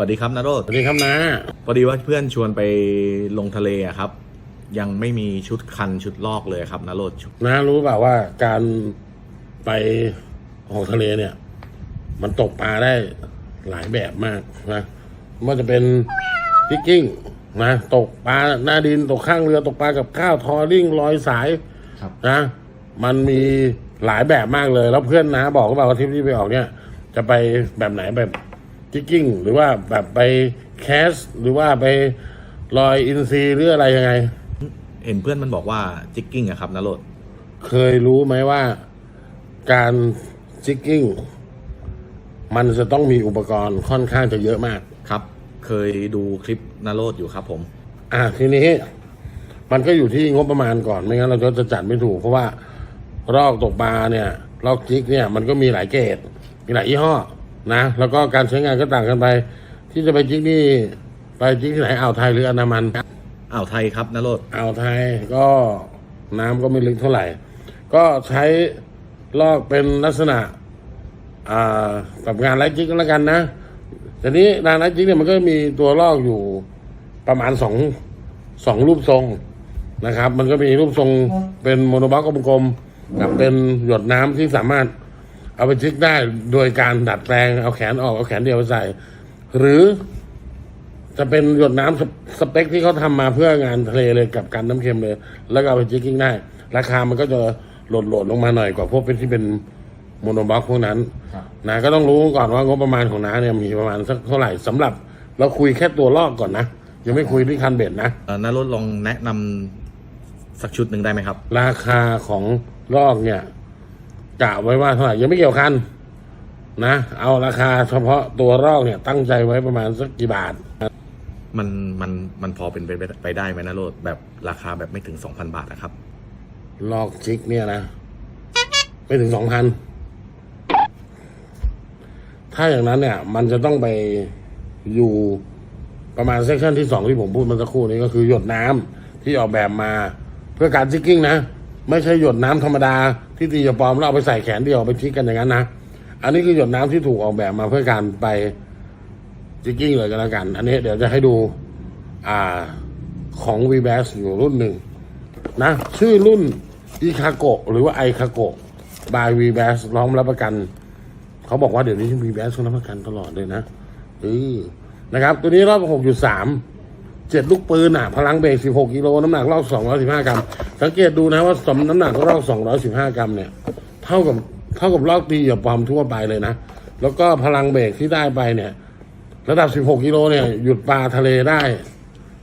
วัสดีครับนโรสดวัสดีครับนะพอดีว่าเพื่อนชวนไปลงทะเลอะครับ ยังไม่มีชุดคันชุดลอกเลยครับนโรดนะรู้เปล่าว่าการไปออกทะเลเนี่ย มันตกปลาได้หลายแบบมากนะไมันจะเป็นพิกกิ้งนะตกปลาหน้าดินตกข้างเรือตกปลากับข้าวทอริ่งลอยสายครับนะมันมีหลายแบบมากเลย แล้วเพื่อนนะบอกว่าทริปที่ไปออกเนี่ย จะไปแบบไหนแบบพิ กกิ้งหรือว่าแบบไปแคส หรือว่าไปลอยอินซีหรืออะไรยังไง เห็นเพื่อนมันบอกว่าจิกกิ้งอะครับนโรดเคยรู้ไหมว่าการจิกกิ้งมันจะต้องมีอุปกรณ์ค่อนข้างจะเยอะมาก ครับ เคยดูคลิปนโรดอยู่ครับผม อะทีนี้มันก็อยู่ที่งบประมาณก่อนไม่งั้นเราก็จะจัดไม่ถูก เพราะว่ารอกตกปลาเนี่ย รอกจิกเนี่ย มันก็มีหลายเกรดมีหลายยี่ห้อ นะ แล้วก็การใช้งานก็ต่างกันไป ที่จะไปจิกนี่ไปจิกที่ไหนอ่าวไทยหรืออันดามันอ่าวไทยครับนโรดอ่าวไทยก็น้ำก็ไม่ลึกเท่าไหร่ ก็ใช้ลอกเป็นลักษณะอ่ากับงานไลฟ์จิกก็แล้วกันนะแต่นี้งานไลฟ์จิกเนี่ยมันก็มีตัวลอกอยู่ประมาณสองสองรูปทรงนะครับ มันก็มีรูปทรงเป็นโมโนบล็อกกลมๆกับเป็นหยดน้ำที่สามารถ เอาไปจิกได้โดยการดัดแปลงเอาแขนออกเอาแขนเดียวไปใส่ หรือจะเป็นหยดน้ำสเปสเปคที่เขาทำมาเพื่องานทะเลเลยกับการน้ำเค็มเลย แล้วก็เอาไปจิกกิ้งได้ ราคามันก็จะโหลดโหลดลงมาหน่อยกว่าพวกเป็นที่เป็นโมโนบล็อกพวกนั้นนะก็ต้องรู้ก่อนว่างบประมาณของน้าเนี่ยมีประมาณสักเท่าไหร่สำหรับ เราคุยแค่ตัวลอกก่อนนะยังไม่คุยที่คันเบ็ดนะเอ่อนโรดลองแนะนำสักชุดหนึ่งได้ไหมครับ ราคาของลอกเนี่ย กะไว้ว่าเท่าไหร่ยังไม่เกี่ยวกันนะเอาราคาเฉพาะตัวลอกเนี่ยตั้งใจไว้ประมาณสักกี่บาท มันมันมันพอเป็นไปไปได้ไหมนโรดแบบราคาแบบไม่ถึง2,000บาทนะครับ ลอกจิกเนี่ยนะ ไม่ถึงสองพันถ้าอย่างนั้นเนี่ย มันจะต้องไปอยู่ประมาณเซสชันที่สองที่ผมพูดเมื่อสักครู่นี้ก็คือหยดน้ำที่ออกแบบมาเพื่อการจิกกิ้งนะ ไม่ใช่หยดน้ำธรรมดาที่ตีจะปลอมแล้วเอาไปใส่แขนเดียวเอาไปจิกกันอย่างนั้นนะ อันนี้คือหยดน้ำที่ถูกออกแบบมาเพื่อการไปจิกกิ้งเลยกันแล้วกัน อันนี้เดี๋ยวจะให้ดูอ่าของ v b a s อยู่รุ่นหนึ่งนะ ชื่อรุ่นอีคาโกหรือว่าไอคาโกบายวีแบสร้องรับประกัน เขาบอกว่าเดี๋ยวนี้วีแบสเขารับประกันตลอดเลยนะเออนะครับ ตัวนี้รอบ6.3 เจ็ดลูกปืนอะ พลังเบรก16กิโลน้ำหนักรอบ215กรัม สังเกตดูนะว่าสมน้ำหนักรอบ215กรัมเนี่ย เท่ากับเท่ากับรอบตีอย่าปลอมทั่วไปเลยนะ แล้วก็พลังเบรกที่ได้ไปเนี่ย ระดับ16กิโลเนี่ยหยุดปลาทะเลได้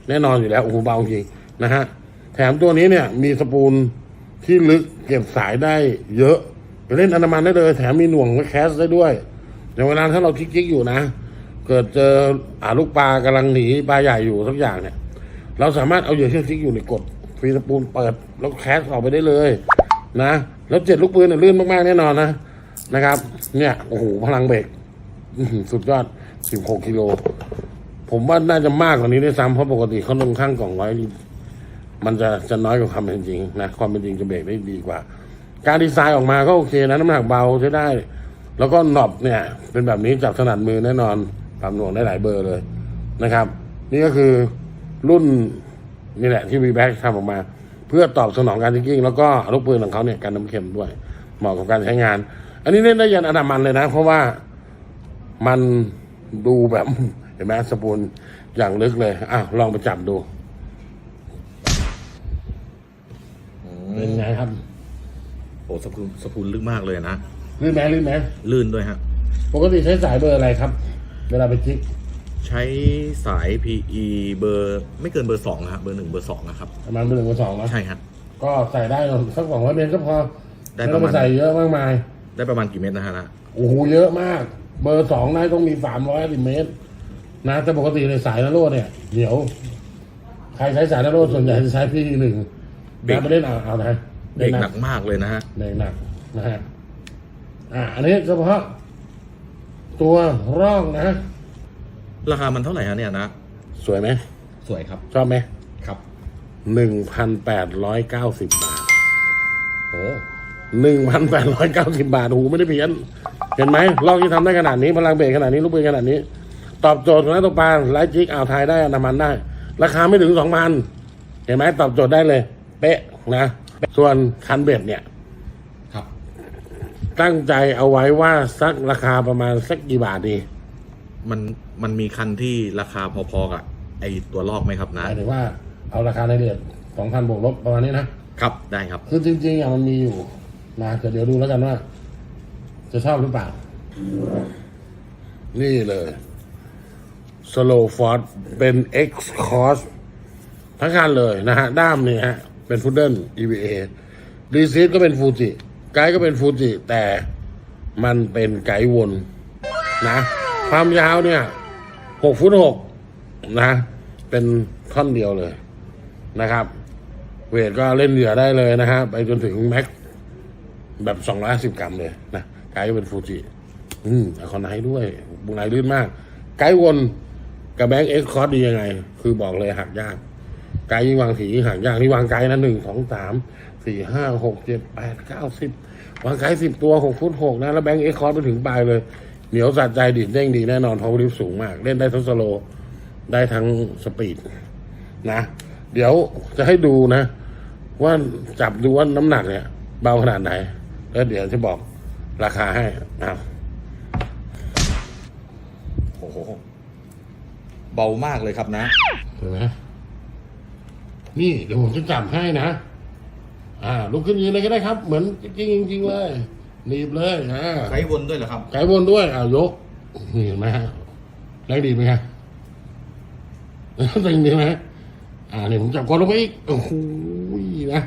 แน่นอนอยู่แล้วโอ้โหเบาจริงนะฮะแถมตัวนี้เนี่ยมีสปูลที่ลึกเก็บสายได้เยอะไปเล่นอนามันได้เลย แถมมีหน่วงไว้แคสได้ด้วยอย่างเวลาถ้าเราคิกๆอยู่นะ เกิดเจออาลูกปลากำลังหนีปลาใหญ่อยู่สักอย่างเนี่ย เราสามารถเอาเหยื่อที่คิกอยู่ในกดฟีสปูลเปิดแล้วแคสออกไปได้เลยนะแล้วเจ็ดลูกปืนเนี่ยลื่นมากๆแน่นอนนะนะครับ เนี่ยโอ้โหพลังเบรกสุดยอด 16 กิโล ผมว่าน่าจะมากกว่านี้ด้วยซ้ำเพราะปกติเขาลงข้างกล่องไว้มันจะจะน้อยกว่าความเป็นจริงนะความเป็นจริงจะเบรกได้ดีกว่า การดีไซน์ออกมาก็โอเคนะน้ำหนักเบาใช้ได้ แล้วก็หนอบเนี่ย เป็นแบบนี้จับถนัดมือแน่นอน ปรับหน่วงได้หลายเบอร์เลยนะครับ นี่ก็คือรุ่นนี่แหละที่วีแบ็กทำออกมา เพื่อตอบสนองการทิกกิ้งแล้วก็ลูกปืนของเขาเนี่ยกันน้ำเค็มด้วย เหมาะกับการใช้งาน อันนี้เล่นได้ยันอนามันเลยนะ เพราะว่ามันดูแบบเห็นไหมสปูนอย่างลึกเลยอ้าวลองไปจับดูเป็นไงครับโอ้สปูลสปูลลึกมากเลยนะลื่นไหมลื่นไหมลื่นด้วยฮะปกติใช้สายเบอร์อะไรครับ เวลาไปจิกใช้สาย PE เบอร์ไม่เกินเบอร์สองนะครับเบอร์หนึ่งเบอร์สองนะครับ ประมาณเบอร์หนึ่งเบอร์สองแล้วใช่ครับก็ใส่ได้สักสองร้อยเมตรก็พอได้ไม่ปต้อระงมาไปณใส่เยอะมากมาย ได้ประมาณกี่เมตรนะฮะนะโอ้โหเยอะมาก เบอร์สองนายต้องมีสามร้อยสิบเมตร นะแต่ปกติในสายนโรดเนี่ยเดี๋ยว ใครใช้สายนโรดส่วนใหญ่จะใช้พี่หนึ่งนะไปเล่นเอาเอานะเบรกหนักมากเลยนะฮะเบรกหนักนะฮะอ่าอันนี้เฉพาะ ตัวร่องนะ ราคามันเท่าไหร่ฮะเนี่ยนะสวยไหมสวยครับชอบไหมครับหนึ่งพันแปดร้อยเก้าสิบบาทโอ้หนึ่งพันแปดร้อยเก้าสิบาทโอ้โหไม่ได้เพี้ยน เห็นไหมลอกที่ทำได้ขนาดนี้ พลังเบรกขนาดนี้ลูกปืนขนาดนี้ ตอบโจทย์ของนักตกปลาไลฟ์จิกอ่าวไทยได้อันดามันได้ ราคาไม่ถึงสองพันเห็นไหมตอบโจทย์ได้เลย เป๊ะนะ ส่วนคันเบ็ดเนี่ยครับ ตั้งใจเอาไว้ว่าสักราคาประมาณสักกี่บาทดีมันมันมีคันที่ราคาพอๆกับไอตัวลอกไหมครับหนะมายถึงว่าเอาราคาในเดือนสองพันบวกลบประมาณนี้นะ ครับได้ครับ คือจริงๆอะมันมีอยู่นะแต่เดี๋ยวดูแล้วกันว่า จะชอบหรือเปล่า นี่เลย Slow Ford เป็น X Cross ทั้งคันเลยนะฮะ ด้ามนี่ฮะ เป็นพุดเดิล EVA ดีซีก็เป็นฟูจิ ไกด์ก็เป็นฟูจิแต่มันเป็นไกด์วนนะ ความยาวเนี่ยหกฟุตหกนะ เป็นท่อนเดียวเลยนะครับ เวทก็เล่นเหยื่อได้เลยนะฮะไปจนถึงแม็กแบบสองร้อยสิบกรัมเลยนะไกด์เป็นฟูจิอืมอคอนไนด้วยบุงไนลื่นมาก ไกด์วนกับแบงค์เอ็กคอร์ดียังไง คือบอกเลยหักยาก ไกด์ยิ่งวางถี่ยิ่งหักยากนี่วางไกด์นะหนึ่งสองสาม สี่ห้าหกเจ็ดแปดเก้าสิบวางไกด์สิบตัวหกฟุตหกนะ แล้วแบงค์เอ็กซ์คอร์ไปถึงปลายเลย เหนียวสัดใจดีดเด้งดีแน่นอนเพราะวลิฟสูงมาก เล่นได้ทั้งสโลว์ได้ทั้งสปีดนะ เดี๋ยวจะให้ดูนะ ว่าจับดูว่าน้ำหนักเนี่ย เบาขนาดไหน แล้วเดี๋ยวจะบอกราคาให้อะโอ้โห เบามากเลยครับนะเห็นไหมนี่เดี๋ยวผมจะจับให้นะ อ่าลุกขึ้นยืนเลยก็ได้ครับ เหมือนจริงจริงๆเลยหนีบเลยอ่าไกด์วนด้วยเหรอครับไกด์วนด้วยอ่ายกนี่เห็นไหมฮะแรงดีไหมฮะแรงดีไหมอ่าเนี่ยผมจับกดลงไปอีกโอ้โหนะ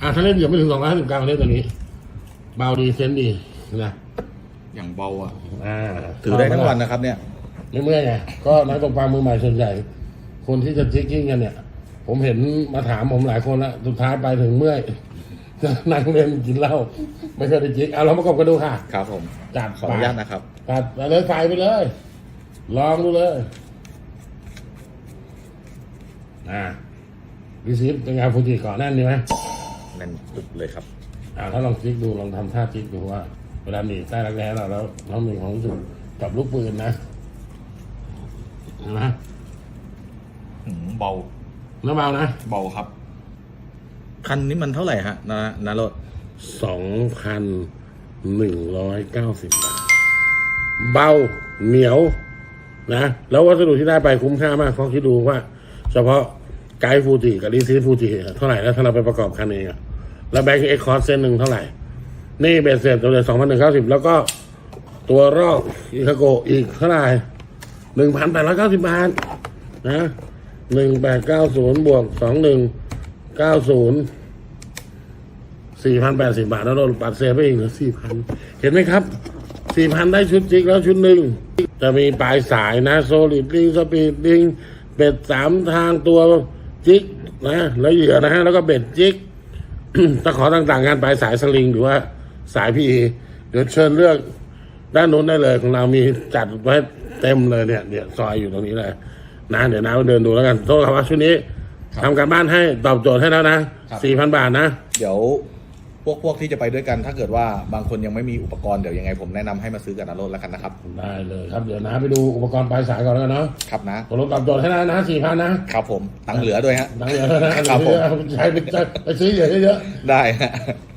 อ่าถ้าเล่นเดี๋ยวไม่ถึงสองร้อยห้าสิบกรัมเล่นตัวนี้ เบาดีเซนดีนะอย่างเบาอะอ่าถือได้ทั้งวันนะครับเนี่ยไม่เมื่อยไงก็นักตกปลามือใหม่ส่วนใหญ่ คนที่จะจิกกิ้งกันเนี่ย ผมเห็นมาถามผมหลายคนแล้วสุดท้ายไปถึงเมื่อยนั่งเล่นกินเหล้าไม่เคยได้จิกเอาเราประกอบกันดูค่ะ ครับผมจัดขออนุญาตนะครับตัดไปเลยใส่ไปเลย ลองดูเลยอ่าดิซิฟเป็นไงฟูจิเกาะแน่นดีไหมนั่นปุบเลยครับ อ่าถ้าลองจิกดูลองทำท่าจิกดูว่า เวลาหนีใต้รักแร้เราแล้วเรามีความรู้สึกกับลูกปืนนะเห็นไหมหืมเบา น้ำเบานะ เบาครับ คันนี้มันเท่าไหร่ฮะนะนะรถสองพันหนึ่งร้อยเก้าสิบบาท เบาเหนียวนะ แล้ววัสดุที่ได้ไปคุ้มค่ามากเพราะคิดดูว่า เฉพาะไกด์ฟูจิกับรีซีฟูจิเท่าไหร่แล้วถ้าเราไปประกอบคันเองอะแล้วแบงค์เอ็กคอร์เส้นหนึ่งเท่าไหร่ นี่เบสเสร็จตัวเดียวสองพันหนึ่งเก้าสิบแล้วก็ตัวรอกอิคาโกะอีกเท่าไหร่หนึ่งพันแปดร้อยเก้าสิบบาทนะ หนึ่งแปดเก้าศูนย์บวกสองหนึ่งเก้าศูนย์สี่พันแปดสิบาท แล้วโดนปัดเซฟไปอีกเหลือสี่พันเห็นไหมครับสี่พันได้ชุดจิกแล้วชุดหนึ่ง จะมีปลายสายนะโซลิดลิงสปีดลิงเบ็ดสามทางตัวจิกนะ แล้วเหยื่อนะฮะ แล้วก็เบ็ดจิกตะขอต่างๆงานปลายสายสลิงหรือว่าสายพีเดี๋ยวเชิญเลือกด้านโน้นได้เลยของเรามีจัดไว้เต็มเลยเนี่ยเนี่ยซอยอยู่ตรงนี้เลย นะเดี๋ยวนะเดินดูแล้วกันโทษครับว่าชุดนี้ทำการบ้านให้ตอบโจทย์ให้แล้วนะครับ สี่พันบาทนะเดี๋ยวพวกพวกที่จะไปด้วยกัน ถ้าเกิดว่าบางคนยังไม่มีอุปกรณ์เดี๋ยวยังไงผมแนะนำให้มาซื้อกับนารถแล้วกันนะครับ ได้เลยครับเดี๋ยวนะไปดูอุปกรณ์ปลายสายก่อนแล้วกันเนาะครับนะ ตกลงตอบโจทย์ให้นะนะสี่พันนะครับผมตังค์เหลือด้วยฮะดังเยอะนะครับผม ใช้ไปไปซื้อเยอะเยอะได้ฮะๆ